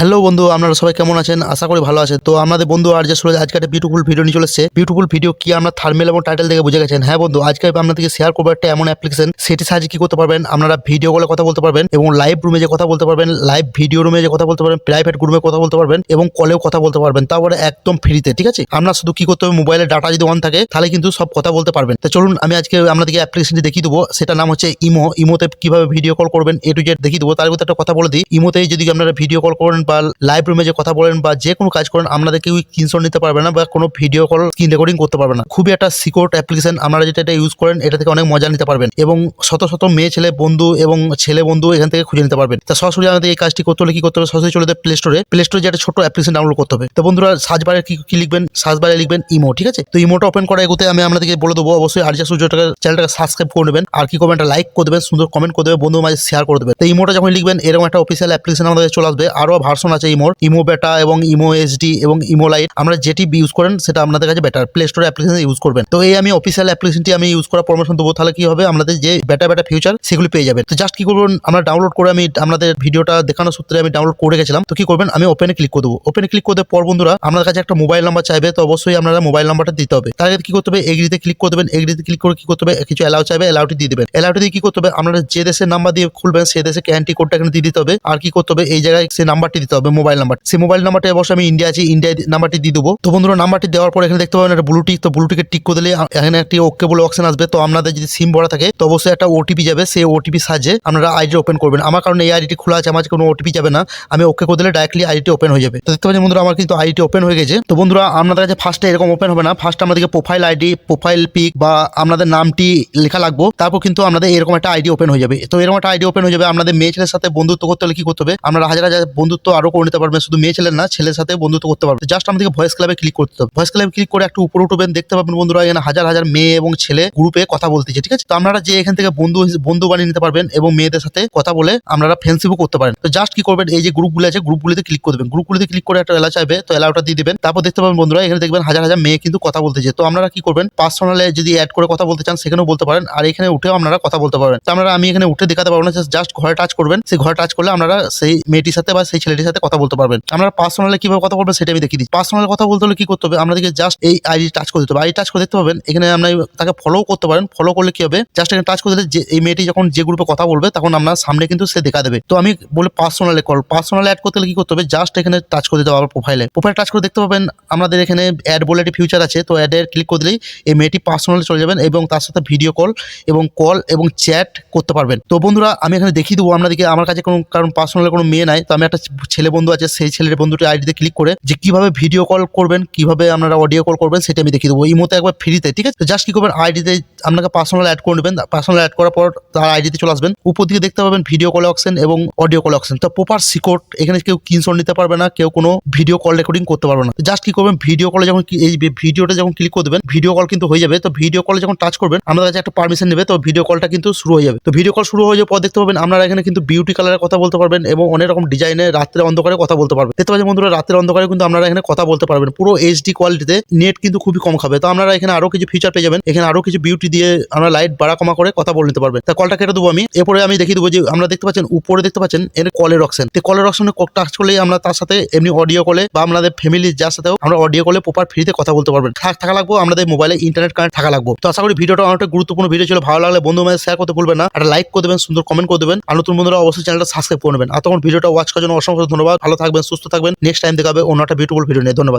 Hello বন্ধু, আপনারা সবাই কেমন আছেন? আশা করি ভালো আছেন। তো আমাদের বন্ধু আর যে সুরজ, আজকে একটা বিউটিফুল ভিডিও নিয়ে চলেছে বিউটিফুল ভিডিও কি আমরা থার্মেল এবং টাইটেল দেখে বুঝে গেছেন? হ্যাঁ বন্ধু, আজকে আপনাদেরকে শেয়ার করব একটা এমন অ্যাপ্লিকেশন সেটি সাহায্যে কি করতে পারবেন? আপনারা ভিডিও কলে কথা বলতে পারবেন এবং লাইভ রুমে যে কথা বলতে পারবেন লাইভ ভিডিও রুমে যে কথা বলতে পারবেন প্রাইভেট গ্রুপে কথা বলতে পারবেন এবং কলেও কথা বলতে পারবেন। তারপরে একদম ফ্রিতে ঠিক আছে? আপনার শুধু কি করতে হবে? মোবাইলের ডাটা যদি অন থাকে, তাহলে কিন্তু সব কথা বলতে পারবেন। তো চলুন, আমি আজকে আপনাদেরকে অ্যাপ্লিকেশনটি দেখিয়ে দেবো। সেটা নাম হচ্ছে ইমো ইমোতে কীভাবে ভিডিও কল করবেন এ টু জেড দেখিয়ে দেবো। তার ভিতরে একটা কথা বলে দিই। ইমোতেই যদি আপনারা ভিডিও কল করেন বা লাইভ রুমে যে কথা বলেন বা যে কোনো কাজ করেন, আপনাদের কেউ স্ক্রিনশট নিতে পারবে না বা কোনো ভিডিও কল স্ক্রিন রেকর্ডিং করতে পারবে না। খুবই একটা সিকিউর অ্যাপ্লিকেশন আপনারা যেটা এটা ইউজ করেন, এটা থেকে অনেক মজা নিতে পারবেন এবং শত শত মেয়ে, ছেলে, বন্ধু এবং ছেলে বন্ধু এখান থেকে খুঁজে নিতে পারবেন। তা সরাসরি আমাদের এই কাজটি করতে হলে কি করতে হবে? সরাসরি চলে প্লে স্টোরে প্লে স্টোরে যে একটা ছোট অ্যাপ্লিকেশন ডাউনলোড করতে হবে। তো বন্ধুরা সার্চ বারে কি কি লিখবেন? সার্চ বারে লিখবেন ইমো ঠিক আছে? তো ইমোটা ওপেন করা এগোতে আমি আপনাদেরকে বলে দেবো, অবশ্যই আর্যা সূর্যটাকে চ্যানেলটাকে সাবস্ক্রাইব করে নেবেন। আর কি করবেন একটা লাইক করে দেবেন, সুন্দর কমেন্ট করে দেবেন বন্ধু মাঝে শেয়ার করে দেবেন। তো ইমোটা যখন লিখবেন, এরকম একটা অফিসিয়াল অ্যাপ্লিকেশন আমাদের চলে আসবে। আরও ভার্সন আছে ইমোর, ইমো বেটা এবং ইমো এইচডি এবং ইমো লাইট আমরা যেটি ইউজ করেন, সেটা আপনাদের কাছে বেটার প্লে স্টোরে অ্যাপ্লিকেশন ইউজ করবেন। তো এই আমি অফিসিয়াল অ্যাপ্লিকেশনটি আমি ইউজ করার পরামর্শ দেবো। তাহলে কি হবে? আমাদের যে বেটা বেটা ফিউচার সেগুলি পেয়ে যাবে তো জাস্ট কি করবেন? আমরা ডাউনলোড করে আমি আপনাদের ভিডিওটা দেখানোর সূত্রে আমি ডাউনলোড করে গেছিলাম তো কি করবেন? আমি ওপেনে ক্লিক করে দেবো। ওপেনে ক্লিক করে পর বন্ধুরা, আপনার কাছে একটা মোবাইল নাম্বার চাইবে, তো অবশ্যই আপনারা মোবাইল নাম্বারটা দিতে হবে। তার কি করতে হবে? এগ্রিতে ক্লিক করে দেবেন। এগ্রিতে ক্লিক করে কি করতে হবে? কিছু অ্যালাউ চাইবে অ্যালাউটি দিয়ে দেবেন। অ্যালাউটি দিয়ে কি করতে হবে? আপনারা যে দেশের নাম্বার দিয়ে খুলবেন, সে দেশে ক্যান্টি কোডটা এখানে দিয়ে দিতে হবে। আর কি করতে হবে? এই জায়গায় সেই নাম্বারটি দিতে হবে মোবাইল নাম্বার সেই মোবাইল নাম্বারটা অবশ্যই আমি ইন্ডিয়া আছি ইন্ডিয়া নাম্বারটি দিয়ে দেবো। তো বন্ধুরা নাম্বারটি দেওয়ার পর এখানে দেখতে পাবেন একটা ব্লুটিক তো ব্লুটিকে টিক করে দিলে এখানে একটি ওকে বলে অপশন আসবে। তো আপনাদের যদি সিম ভরা থাকে, তো অবশ্যই একটা ওটিপি যাবে, সেই ওটিপি সাহায্যে আপনারা আইডি ওপেন করবেন। আমার কারণে এই আইডিটি খোলা আছে, আমার কোনো ওটিপি যাবে না। আমি ওকে করে দিলে ডাইরেক্টলি আইডিটি ওপেন হয়ে যাবে। তো দেখতে পাচ্ছেন বন্ধুরা, আমার কিন্তু আইডিটি ওপেন হয়ে গেছে। তো বন্ধুরা, আপনাদের কাছে ফার্স্টে এরকম ওপেন হবে না। ফার্স্ট আমাদেরকে প্রোফাইল আইডি প্রোফাইল পিক বা আপনাদের নামটি লেখা লাগবো। তারপর কিন্তু আপনাদের এরকম একটা আইডি ওপেন হয়ে যাবে। তো এরকম একটা আইডি ওপেন হয়ে যাবে। আপনাদের মেয়ে ছেলের সাথে বন্ধুত্ব করতে হলে কি করতে হবে? আপনারা হাজার হাজার বন্ধুত্ব আরও করে নিতে পারবেন। শুধু মেয়ে ছেলের না, ছেলের সাথে বন্ধুত্ব করতে পারবেন। জাস্ট আমাদেরকে ভয়েস ক্লাবে ক্লিক করতে হবে। ভয়েস ক্লাবে ক্লিক করে একটু উপরে উঠবেন, দেখতে পাবেন বন্ধুরা, এখানে হাজার হাজার মেয়ে এবং ছেলে গ্রুপে কথা বলতেছে ঠিক আছে? তো আপনারা যে এখান থেকে বন্ধু বন্ধু বানিয়ে নিতে পারবেন এবং মেয়েদের সাথে কথা বলে আপনারা ফ্রেন্ডশিপও করতে পারেন। তো জাস্ট কি করবেন? এই যে গ্রুপগুলো আছে গ্রুপগুলিতে ক্লিক করে দেবেন গ্রুপগুলিতে ক্লিক করে একটা এলা চাইবে, তো এলাওটা দিয়ে দিবেন। তারপর দেখতে পাবেন বন্ধুরা, এখানে দেখবেন হাজার হাজার মেয়ে কিন্তু কথা বলতেছে তো আপনারা কি করবেন? পার্সোনালে যদি অ্যাড করে কথা বলতে চান, সেখানেও বলতে পারেন। আর এখানে উঠেও আপনারা কথা বলতে পারবেন। তো আপনারা আমি এখানে উঠে দেখাতে পারব না জাস্ট ঘরে টাচ করবেন। সেই ঘরে টাচ করলে আপনারা সেই মেয়েটির সাথে বা সেই ছেলেটির সাথে কথা বলতে পারবেন। আপনারা পার্সোনালে কীভাবে কথা বলবেন সেটা আমি দেখিয়ে দিচ্ছি। পার্সোনাল কথা বলতে হলে কি করতে হবে? আপনাদেরকে জাস্ট এই আইডি টাচ করে দিতে হবে। আইডি টাচ করে দেখতে পাবেন, এখানে আপনি তাকে ফলো করতে পারেন। ফলো করলে কি হবে? জাস্ট এখানে টাচ করে দিলে যে, এই মেয়েটি যখন যে গ্রুপে কথা বলবে, তখন আপনার সামনে কিন্তু সে দেখা দেবে। তো আমি বলে পার্সোনালে কল পার্সোনালে অ্যাড করতে হলে কি করতে হবে? জাস্ট এখানে টাচ করে দিতে হবে প্রোফাইলে প্রোফাইল টাচ করে দেখতে পাবেন, আমাদের এখানে অ্যাড বলে একটি ফিউচার আছে। তো অ্যাডে ক্লিক করে দিলেই এই মেয়েটি পার্সোনালে চলে যাবেন এবং তার সাথে ভিডিও কল এবং কল এবং চ্যাট করতে পারবেন। তো বন্ধুরা, আমি এখানে দেখিয়ে দেবো। আপনাদেরকে আমার কাছে কোনো, কারণ পার্সোনালে কোনো মেয়ে নাই। তো আমি একটা ছেলে বন্ধু আছে, সেই ছেলের বন্ধুটি আইডিতে ক্লিক করে যে কীভাবে ভিডিও কল করবেন, কীভাবে আপনারা অডিও কল করবেন, সেটা আমি দেখিয়ে দেবো। এই মতো একবার ফ্রিতে ঠিক আছে? জাস্ট কি করবেন আইডিতে আপনাকে পার্সোনাল অ্যাড করে নেবেন। পার্সোনাল অ্যাড করার পর তার আইডিতে চলে আসবেন। উপর দিকে দেখতে পাবেন ভিডিও কল অপশন এবং অডিও কল অপশন তো প্রপার সিকোট এখানে কেউ কিনশন নিতে পারবে না, কেউ কোনো ভিডিও কল রেকর্ডিং করতে পারবে না। জাস্ট কি করবেন ভিডিও কলে যখন এই ভিডিওটা যখন ক্লিক করে দেবেন ভিডিও কল কিন্তু হয়ে যাবে। তো ভিডিও কলে যখন টাচ করবেন, আমাদের কাছে একটা পারমিশন নেবে, তো ভিডিও কলটা কিন্তু শুরু হয়ে যাবে। তো ভিডিও কল শুরু হয়ে যাওয়ার পর দেখতে পাবেন, আপনারা এখানে কিন্তু বিউটি কালারের কথা বলতে পারবেন এবং অনেক রকম ডিজাইনে রাত্রে অন্ধকারে কথা বলতে পারবেন। দেখতে পাচ্ছেন বন্ধুরা রাতের অন্ধকারে কিন্তু আপনারা এখানে কথা বলতে পারবেন। পুরো এইচডি কোয়ালিটিতে নেট কিন্তু খুবই কম খাবে। তো আপনারা এখানে আরও কিছু ফিচার পেয়ে যাবেন। এখানে আরও কিছু বিউটি দিয়ে আমরা লাইট বাড়া কমা করে কথা বলে নিতে পারবেন তা কলটা কেটে দেবো আমি। এরপরে আমি দেখিয়ে দেবো যে আমরা দেখতে পাচ্ছেন, উপরে দেখতে পাচ্ছেন, এর কলের অপশন। তো কলের অপশনে টাচ করলেই আমরা তার সাথে এমনি অডিও কলে বা আমাদের ফ্যামিলির যার সাথেও আমরা অডিও কলে প্রপার ফ্রিতে কথা বলতে পারবেন। থাক- থাকা লাগবো, আমাদের মোবাইলে ইন্টারনেট কানেক্ট থাকা লাগবো। তো আশা করি ভিডিওটা অনেকটা গুরুত্বপূর্ণ ভিডিও ছিল। ভালো লাগলে বন্ধু মাঝে শেয়ার করতে ভুলবেন না। একটা লাইক করে দেবেন, সুন্দর কমেন্ট করে দেবেন। আর নতুন বন্ধুরা অবশ্যই চ্যানেলটা সাবস্ক্রাইব করে নেবেন। আর তখন ভিডিওটা ওয়াচ করার জন্য অসংখ্য ধন্যবাদ। ভালো থাকবেন, সুস্থ থাকবেন। নেক্সট টাইম দেখাবে অন্য একটা বিউটিফুল ভিডিও নিয়ে। ধন্যবাদ।